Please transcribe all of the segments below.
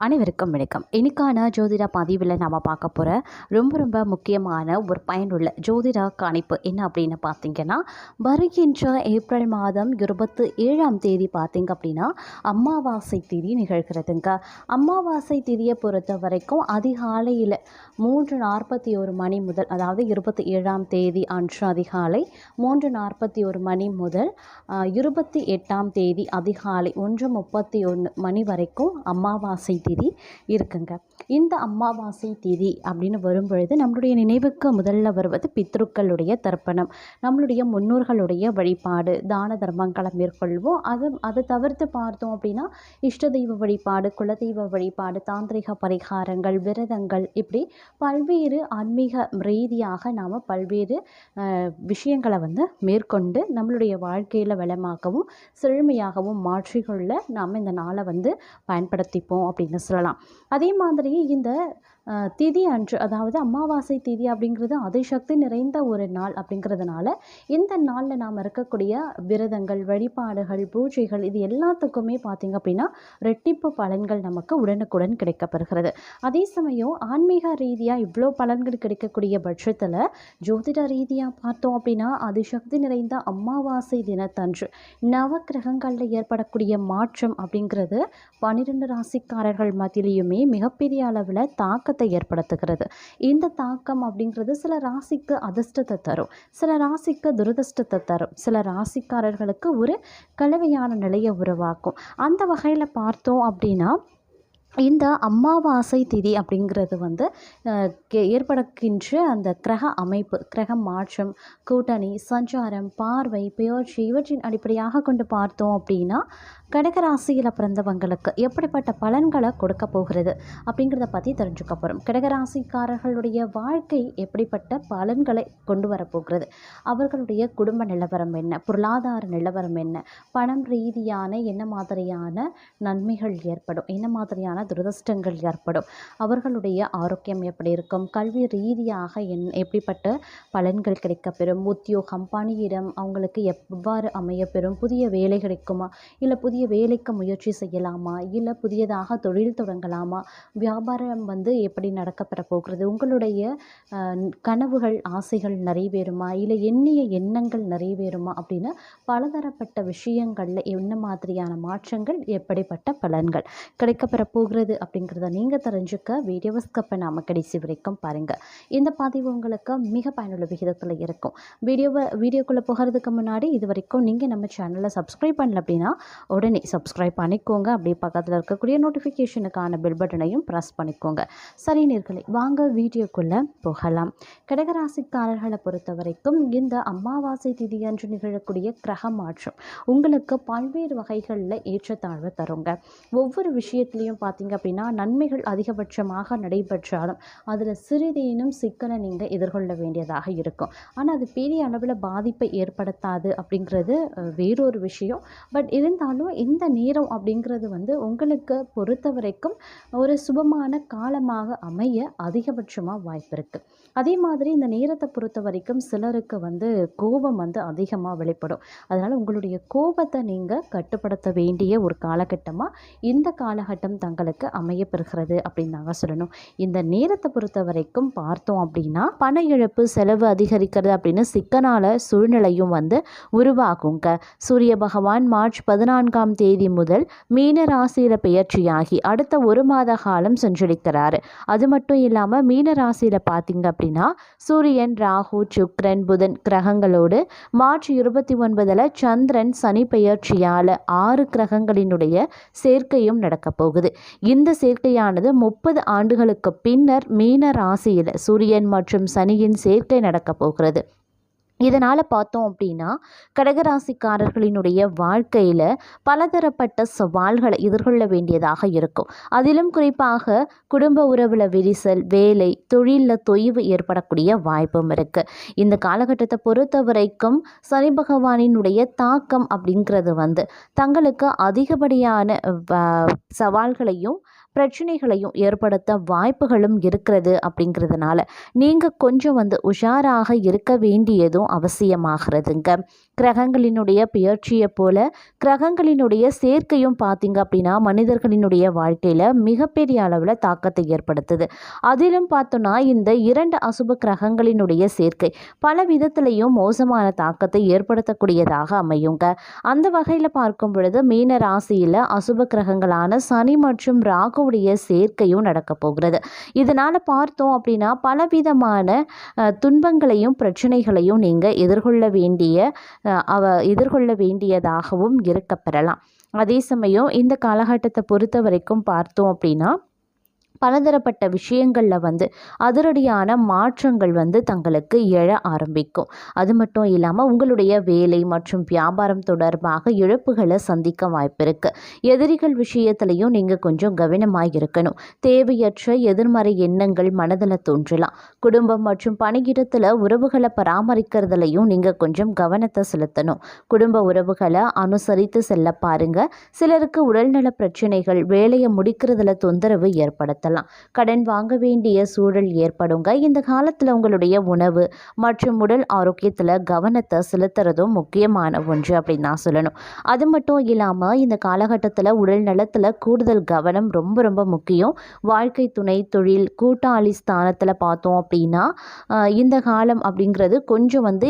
அனைவருக்கும் வணக்கம். இன்னைக்கான ஜோதிட பதிவில் நம்ம பார்க்க போகிற ரொம்ப ரொம்ப முக்கியமான ஒரு பயனுள்ள ஜோதிட கணிப்பு என்ன அப்படின்னு பார்த்தீங்கன்னா வருகின்ற ஏப்ரல் மாதம் இருபத்து ஏழாம் தேதி பார்த்தீங்க அப்படின்னா அமாவாசை திதி நிகழ்கிறதுங்க. அமாவாசை திதியை பொறுத்த வரைக்கும் அதிகாலையில் மூன்று நாற்பத்தி ஒரு மணி முதல் அதாவது இருபத்தி ஏழாம் தேதி அன்று அதிகாலை மூன்று நாற்பத்தி ஒரு மணி முதல் இருபத்தி எட்டாம் தேதி அதிகாலை ஒன்று முப்பத்தி ஒன்று மணி வரைக்கும் அமாவாசை திதி இருக்குங்க. இந்த அமாவாசை திதி அப்படின்னு வரும்பொழுது நம்மளுடைய நினைவுக்கு முதல்ல வருவது பித்ருக்களுடைய தர்ப்பணம். நம்மளுடைய முன்னோர்களுடைய வழிபாடு தான தர்மங்களை மேற்கொள்வோம். அது அதை தவிர்த்து பார்த்தோம் அப்படின்னா இஷ்ட தெய்வ வழிபாடு குலதெய்வ வழிபாடு தாந்திரிக பரிகாரங்கள் விரதங்கள் இப்படி பல்வேறு ஆன்மீக ரீதியாக நாம் பல்வேறு விஷயங்களை வந்து மேற்கொண்டு நம்மளுடைய வாழ்க்கையில் வளமாகவும் செழுமையாகவும் மாற்றிக்கொள்ள நாம் இந்த நாளை வந்து பயன்படுத்திப்போம் அப்படின்னு சொல்லலாம். அதே மாதிரி இந்த திதி அன்று அதாவது அமாவாசை திதி அப்படிங்கிறது அதிசக்தி நிறைந்த ஒரு நாள் அப்படிங்கிறதுனால இந்த நாளில் நாம் இருக்கக்கூடிய விரதங்கள் வழிபாடுகள் பூஜைகள் இது எல்லாத்துக்குமே பார்த்திங்க அப்படின்னா ரெட்டிப்பு பலன்கள் நமக்கு உடனுக்குடன் கிடைக்கப்படுகிறது. அதே சமயம் ஆன்மீக ரீதியாக இவ்வளோ பலன்கள் கிடைக்கக்கூடிய பட்சத்தில் ஜோதிட ரீதியாக பார்த்தோம் அப்படின்னா அதிசக்தி நிறைந்த அமாவாசை தினத்தன்று நவக்கிரகங்களில் ஏற்படக்கூடிய மாற்றம் அப்படிங்கிறது பன்னிரெண்டு ராசிக்காரர்கள் மத்தியிலையுமே மிகப்பெரிய அளவில் தாக்கத்தை ஏற்படுத்துகிறது. இந்த தாக்கம் அப்படிங்கிறது சில ராசிக்கு அதிர்ஷ்டத்தை தரும். சில ராசிக்கு துரதிர்ஷ்டத்தை தரும். சில ராசிக்காரர்களுக்கு ஒரு கலவையான நிலையை உருவாக்கும். அந்த வகையில் பார்த்தோம் அப்படின்னா இந்த அமாவாசை திதி அப்படிங்கிறது வந்து கே- ஏற்படுகின்ற அந்த கிரக அமைப்பு கிரக மாற்றம் கூட்டணி சஞ்சாரம் பார்வை பெயர்ச்சி இவற்றின் அடிப்படையாக கொண்டு பார்த்தோம் அப்படின்னா கடகராசியில் பிறந்தவங்களுக்கு எப்படிப்பட்ட பலன்களை கொடுக்க போகிறது அப்படிங்கிறத பற்றி தெரிஞ்சுக்க போகிறோம் கடகராசிக்காரர்களுடைய வாழ்க்கை எப்படிப்பட்ட பலன்களை கொண்டு வரப்போகிறது அவர்களுடைய குடும்ப நிலவரம் என்ன? பொருளாதார நிலவரம் என்ன? பணம் ரீதியான என்ன மாதிரியான நன்மைகள் ஏற்படும்? என்ன மாதிரியான துரதிருஷ்டங்கள் ஏற்படும். அவர்களுடைய ஆரோக்கியம் எப்படி இருக்கும்? கல்வி ரீதியாக என் எப்படிப்பட்ட பலன்கள் கிடைக்கப்பெறும்? உத்தியோகம் பணியிடம் அவங்களுக்கு எவ்வாறு அமையப்பெறும்? புதிய வேலை கிடைக்குமா? இல்லை புதிய வேலைக்கு முயற்சி செய்யலாமா? இல்லை புதியதாக தொழில் தொடங்கலாமா? வியாபாரம் வந்து எப்படி நடக்கப்பெற போகிறது? உங்களுடைய கனவுகள் ஆசைகள் நிறைவேறுமா? இல்லை எண்ணிய எண்ணங்கள் நிறைவேறுமா? அப்படின்னு பலதரப்பட்ட விஷயங்களில் என்ன மாதிரியான மாற்றங்கள் எப்படிப்பட்ட பலன்கள் கிடைக்கப்பெற போகிறது? அப்படிங்கிறத நீங்கள் தெரிஞ்சுக்க வீடியோவை ஸ்கப் நாம் கடைசி வரைக்கும் பாருங்கள் இந்த பதிவு உங்களுக்கு மிக பயனுள்ள விகிதத்தில் இருக்கும். வீடியோவை வீடியோக்குள்ளே போகிறதுக்கு முன்னாடி இது வரைக்கும் நீங்கள் நம்ம சேனலை சப்ஸ்கிரைப் பண்ணல அப்படின்னா உடனே சப்ஸ்கிரைப் பண்ணிக்கோங்க. அப்படியே பக்கத்தில் இருக்கக்கூடிய நோட்டிஃபிகேஷனுக்கான பெல் பட்டனையும் ப்ரெஸ் பண்ணிக்கோங்க. சரி நேர்களை வாங்க வீடியோக்குள்ளே போகலாம். கடகராசிக்காரர்களை பொறுத்த வரைக்கும் இந்த அமாவாசை திதியன்று நிகழக்கூடிய கிரக மாற்றம் உங்களுக்கு பல்வேறு வகைகளில் ஏற்றத்தாழ்வு தருங்க. ஒவ்வொரு விஷயத்துலையும் பார்த்தீங்க அப்படின்னா நன்மைகள் அதிகபட்சமாக நடைபெற்றாலும் அதில் சிறிதேனும் சிக்கலை நீங்கள் எதிர்கொள்ள வேண்டியதாக இருக்கும். ஆனால் அது பெரிய அளவில் பாதிப்பை ஏற்படுத்தாது அப்படிங்கிறது வேறொரு விஷயம். பட் இருந்தாலும் இந்த நேரம் அப்படிங்கிறது வந்து உங்களுக்கு பொறுத்த வரைக்கும் ஒரு சுபமான காலமாக அமைய அதிகபட்சமாக வாய்ப்பு இருக்குது அதே மாதிரி இந்த நேரத்தை பொறுத்த வரைக்கும் சிலருக்கு வந்து கோபம் வந்து அதிகமாக வெளிப்படும். அதனால் உங்களுடைய கோபத்தை நீங்கள் கட்டுப்படுத்த வேண்டிய ஒரு காலகட்டமாக இந்த காலகட்டம் தங்கள் தங்களுக்கு அமையப்பெறுகிறது அப்படின்னு தாங்க சொல்லணும். இந்த நேரத்தை பொறுத்த வரைக்கும் பார்த்தோம் அப்படின்னா பண இழப்பு செலவு அதிகரிக்கிறது அப்படின்னு சிக்கனால சூழ்நிலையும் வந்து உருவாகுங்க. சூரிய பகவான் மார்ச் பதினான்காம் தேதி முதல் மீன ராசியில் பெயர்ச்சியாகி அடுத்த ஒரு மாத காலம் சஞ்சரிக்கிறாரு அது மட்டும் இல்லாமல் மீன ராசியில் பார்த்தீங்க அப்படின்னா சூரியன் ராகு சுக்ரன் புதன் கிரகங்களோடு மார்ச் இருபத்தி ஒன்பதில் சந்திரன் சனி பெயர்ச்சியால் ஆறு கிரகங்களினுடைய சேர்க்கையும் நடக்கப் போகுது. இந்த சேர்க்கையானது முப்பது ஆண்டுகளுக்கு பின்னர் மீன ராசியில் சூரியன் மற்றும் சனியின் சேர்க்கை நடக்கப் போகிறது. இதனால் பார்த்தோம் அப்படின்னா கடகராசிக்காரர்களினுடைய வாழ்க்கையில் பலதரப்பட்ட சவால்களை எதிர்கொள்ள வேண்டியதாக இருக்கும். அதிலும் குறிப்பாக குடும்ப உறவில் விரிசல் வேலை தொழிலில் தொய்வு ஏற்படக்கூடிய வாய்ப்பும் இருக்குது இந்த காலகட்டத்தை பொறுத்த வரைக்கும் சனி பகவானினுடைய தாக்கம் அப்படிங்கிறது வந்து தங்களுக்கு அதிகப்படியான சவால்களையும் பிரச்சனைகளையும் ஏற்படுத்த வாய்ப்புகளும் இருக்கிறது அப்படிங்கிறதுனால நீங்கள் கொஞ்சம் வந்து உஷாராக இருக்க வேண்டியதும் அவசியமாகிறதுங்க. கிரகங்களினுடைய பெயர்ச்சியை போல கிரகங்களினுடைய சேர்க்கையும் பார்த்திங்க அப்படின்னா மனிதர்களினுடைய வாழ்க்கையில் மிகப்பெரிய அளவில் தாக்கத்தை ஏற்படுத்துது. அதிலும் பார்த்தோன்னா இந்த இரண்டு அசுப கிரகங்களினுடைய சேர்க்கை பல விதத்திலையும் மோசமான தாக்கத்தை ஏற்படுத்தக்கூடியதாக அமையுங்க. அந்த வகையில் பார்க்கும் பொழுது மீன ராசியில் அசுப கிரகங்களான சனி மற்றும் ராகுவுடைய சேர்க்கையும் நடக்க போகிறது. இதனால் பார்த்தோம் அப்படின்னா பலவிதமான துன்பங்களையும் பிரச்சனைகளையும் நீங்கள் எதிர்கொள்ள வேண்டிய அவ எதிர்கொள்ள வேண்டியதாகவும் இருக்கப்பெறலாம். அதே சமயம் இந்த காலகட்டத்தை பொறுத்த வரைக்கும் பார்த்தோம் அப்படின்னா பலதரப்பட்ட விஷயங்களில் வந்து அதிரடியான மாற்றங்கள் வந்து தங்களுக்கு எழ ஆரம்பிக்கும். அது மட்டும் இல்லாமல் உங்களுடைய வேலை மற்றும் வியாபாரம் தொடர்பாக இழப்புகளை சந்திக்க வாய்ப்பு இருக்குது எதிரிகள் விஷயத்துலையும் நீங்கள் கொஞ்சம் கவனமாக இருக்கணும். தேவையற்ற எதிர்மறை எண்ணங்கள் மனதில் தோன்றலாம். குடும்பம் மற்றும் பணியிடத்தில் உறவுகளை பராமரிக்கிறதுலையும் நீங்கள் கொஞ்சம் கவனத்தை செலுத்தணும். குடும்ப உறவுகளை அனுசரித்து செல்ல பாருங்கள் சிலருக்கு உடல்நல பிரச்சனைகள் வேலையை முடிக்கிறதுல தொந்தரவு பயன்படுத்தலாம் கடன் வாங்க வேண்டிய சூழல் ஏற்படுங்க. இந்த காலத்தில் உங்களுடைய உணவு மற்றும் உடல் ஆரோக்கியத்தில் கவனத்தை செலுத்துறதும் முக்கியமான ஒன்று அப்படின்னு நான் சொல்லணும். அது மட்டும் இல்லாமல் இந்த காலகட்டத்தில் உடல் நலத்தில் கூடுதல் கவனம் ரொம்ப ரொம்ப முக்கியம். வாழ்க்கை துணை தொழில் கூட்டாளி ஸ்தானத்தில் பார்த்தோம் அப்படின்னா இந்த காலம் அப்படிங்கிறது கொஞ்சம் வந்து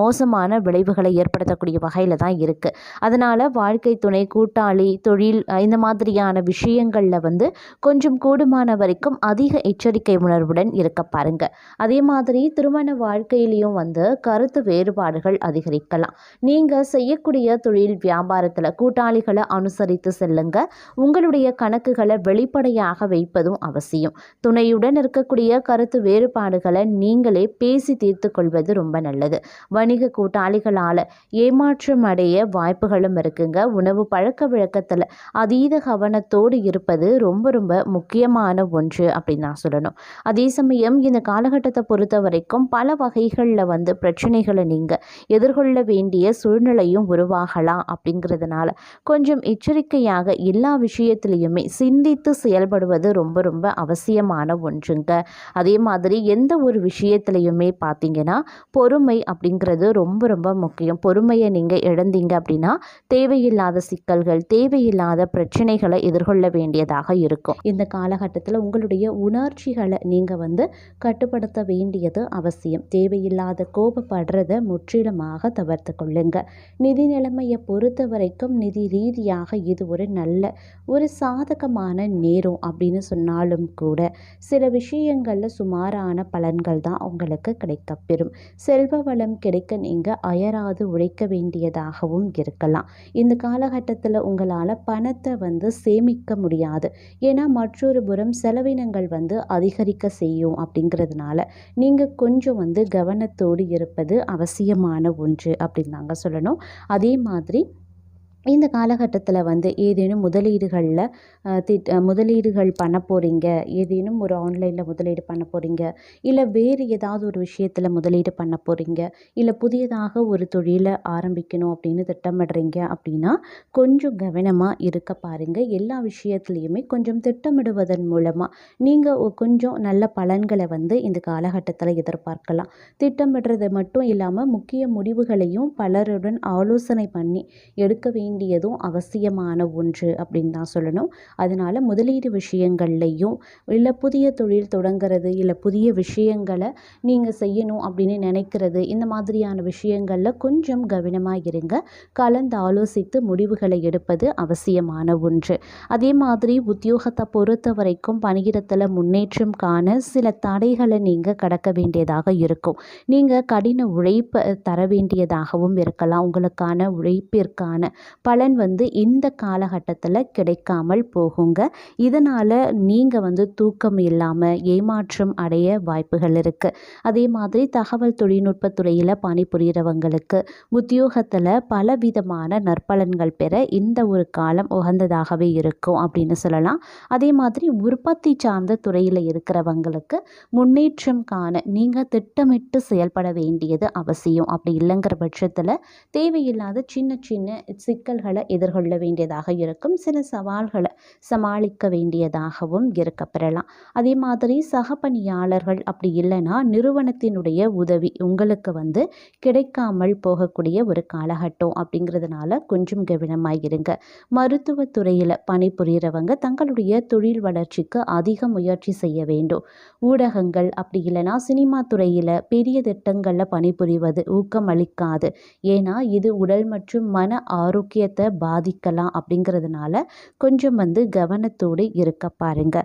மோசமான விளைவுகளை ஏற்படுத்தக்கூடிய வகையில் தான் இருக்குது அதனால் வாழ்க்கை துணை கூட்டாளி தொழில் இந்த மாதிரியான விஷயங்களில் வந்து கொஞ்சம் கூட கூடுமான வரைக்கும் அதிக எச்சரிக்கை உணர்வுடன் இருக்க பாருங்க. அதே மாதிரி திருமண வாழ்க்கையிலையும் வந்து கருத்து வேறுபாடுகள் அதிகரிக்கலாம். நீங்கள் செய்யக்கூடிய தொழில் வியாபாரத்தில் கூட்டாளிகளை அனுசரித்து செல்லுங்க. உங்களுடைய கணக்குகளை வெளிப்படையாக வைப்பதும் அவசியம். துணையுடன் இருக்கக்கூடிய கருத்து வேறுபாடுகளை நீங்களே பேசி தீர்த்து கொள்வது ரொம்ப நல்லது. வணிக கூட்டாளிகளால் ஏமாற்றம் அடைய வாய்ப்புகளும் இருக்குங்க. உணவு பழக்க வழக்கத்தில் அதீத கவனத்தோடு இருப்பது ரொம்ப ரொம்ப முக்கியமான ஒன்று அப்படின்னு நான் சொல்லணும். அதே சமயம் இந்த காலகட்டத்தை பொறுத்த வரைக்கும் பல வகைகளில் வந்து பிரச்சனைகளை நீங்கள் எதிர்கொள்ள வேண்டிய சூழ்நிலையும் உருவாகலாம் அப்படிங்கிறதுனால கொஞ்சம் எச்சரிக்கையாக எல்லா விஷயத்திலையுமே சிந்தித்து செயல்படுவது ரொம்ப ரொம்ப அவசியமான ஒன்றுங்க. அதே மாதிரி எந்த ஒரு விஷயத்திலையுமே பார்த்தீங்கன்னா பொறுமை அப்படிங்கிறது ரொம்ப ரொம்ப முக்கியம். பொறுமையை நீங்கள் இழந்தீங்க அப்படின்னா தேவையில்லாத சிக்கல்கள் தேவையில்லாத பிரச்சனைகளை எதிர்கொள்ள வேண்டியதாக இருக்கும். இந்த காலகட்டத்தில் உங்களுடைய உணர்ச்சிகளை நீங்கள் வந்து கட்டுப்படுத்த வேண்டியது அவசியம். தேவையில்லாத கோபப்படுறதை முற்றிலுமாக தவிர்த்து கொள்ளுங்க. நிதி நிலைமையை பொறுத்த வரைக்கும் நிதி ரீதியாக இது ஒரு நல்ல ஒரு சாதகமான நேரம் அப்படின்னு சொன்னாலும் கூட சில விஷயங்களில் சுமாரான பலன்கள் தான் உங்களுக்கு கிடைக்கப்பெறும். செல்வ வளம் கிடைக்க நீங்கள் அயராது உழைக்க வேண்டியதாகவும் இருக்கலாம். இந்த காலகட்டத்தில் உங்களால் பணத்தை வந்து சேமிக்க முடியாது. ஏன்னா மற்றொரு புறம் செலவினங்கள் வந்து அதிகரிக்க செய்யும் அப்படிங்கிறதுனால நீங்கள் கொஞ்சம் வந்து கவனத்தோடு இருப்பது அவசியமான ஒன்று அப்படின்னு தாங்க சொல்லணும். அதே மாதிரி இந்த காலகட்டத்தில் வந்து ஏதேனும் முதலீடுகளில் அஹ், திட் முதலீடுகள் பண்ண போகிறீங்க ஏதேனும் ஒரு ஆன்லைனில் முதலீடு பண்ண போகிறீங்க இல்லை வேறு ஏதாவது ஒரு விஷயத்தில் முதலீடு பண்ண போகிறீங்க இல்லை புதியதாக ஒரு தொழிலை ஆரம்பிக்கணும் அப்படின்னு திட்டமிடுறீங்க அப்படின்னா கொஞ்சம் கவனமாக இருக்க பாருங்கள் எல்லா விஷயத்துலையுமே கொஞ்சம் திட்டமிடுவதன் மூலமாக நீங்கள் கொஞ்சம் நல்ல பலன்களை வந்து இந்த காலகட்டத்தில் எதிர்பார்க்கலாம். திட்டமிடுறது மட்டும் இல்லாமல் முக்கிய முடிவுகளையும் பலருடன் ஆலோசனை பண்ணி எடுக்க வேண்டியதும் அவசியமான ஒன்று அப்படின்னு தான் சொல்லணும். அதனால் முதலீடு விஷயங்கள்லையும் இல்லை புதிய தொழில் தொடங்குறது இல்லை புதிய விஷயங்களை நீங்கள் செய்யணும் அப்படின்னு நினைக்கிறது இந்த மாதிரியான விஷயங்களில் கொஞ்சம் கவனமாக இருங்க. கலந்து ஆலோசித்து முடிவுகளை எடுப்பது அவசியமான ஒன்று. அதே மாதிரி உத்தியோகத்தை பொறுத்த வரைக்கும் பணியிடத்தில் முன்னேற்றம் காண சில தடைகளை நீங்கள் கடக்க வேண்டியதாக இருக்கும். நீங்கள் கடின உழைப்பை தர வேண்டியதாகவும் இருக்கலாம். உங்களுக்கான உழைப்பிற்கான பலன் வந்து இந்த காலகட்டத்தில் கிடைக்காமல் போகுங்க. இதனால் நீங்கள் வந்து தூக்கம் இல்லாமல் ஏமாற்றம் அடைய வாய்ப்புகள் இருக்குது அதே மாதிரி தகவல் தொழில்நுட்பத்துறையில் பணிபுரிகிறவங்களுக்கு உத்தியோகத்தில் பலவிதமான நற்பலன்கள் பெற இந்த ஒரு காலம் உகந்ததாகவே இருக்கும் அப்படின்னு சொல்லலாம். அதே மாதிரி உற்பத்தி சார்ந்த துறையில் இருக்கிறவங்களுக்கு முன்னேற்றம் காண நீங்கள் திட்டமிட்டு செயல்பட வேண்டியது அவசியம். அப்படி இல்லைங்கிற பட்சத்தில் தேவையில்லாத சின்ன சின்ன சிக்கல் சிக்கல்களை எதிர்கொள்ள வேண்டியதாக இருக்கும். சில சவால்களை சமாளிக்க வேண்டியதாகவும் இருக்க பெறலாம் அதே மாதிரி சக பணியாளர்கள் அப்படி இல்லைன்னா நிறுவனத்தினுடைய உதவி உங்களுக்கு வந்து கிடைக்காமல் போகக்கூடிய ஒரு காலகட்டம் அப்படிங்கிறதுனால கொஞ்சம் கவனமாக இருங்க. மருத்துவத்துறையில் பணிபுரிகிறவங்க தங்களுடைய தொழில் வளர்ச்சிக்கு அதிக முயற்சி செய்ய வேண்டும். ஊடகங்கள் அப்படி இல்லைன்னா சினிமா துறையில் பெரிய திட்டங்களில் பணிபுரிவது ஊக்கம் அளிக்காது ஏன்னா இது உடல் மற்றும் மன ஆரோக்கிய ஆரோக்கியத்தை பாதிக்கலாம் அப்படிங்கிறதுனால கொஞ்சம் வந்து கவனத்தோடு இருக்க பாருங்க.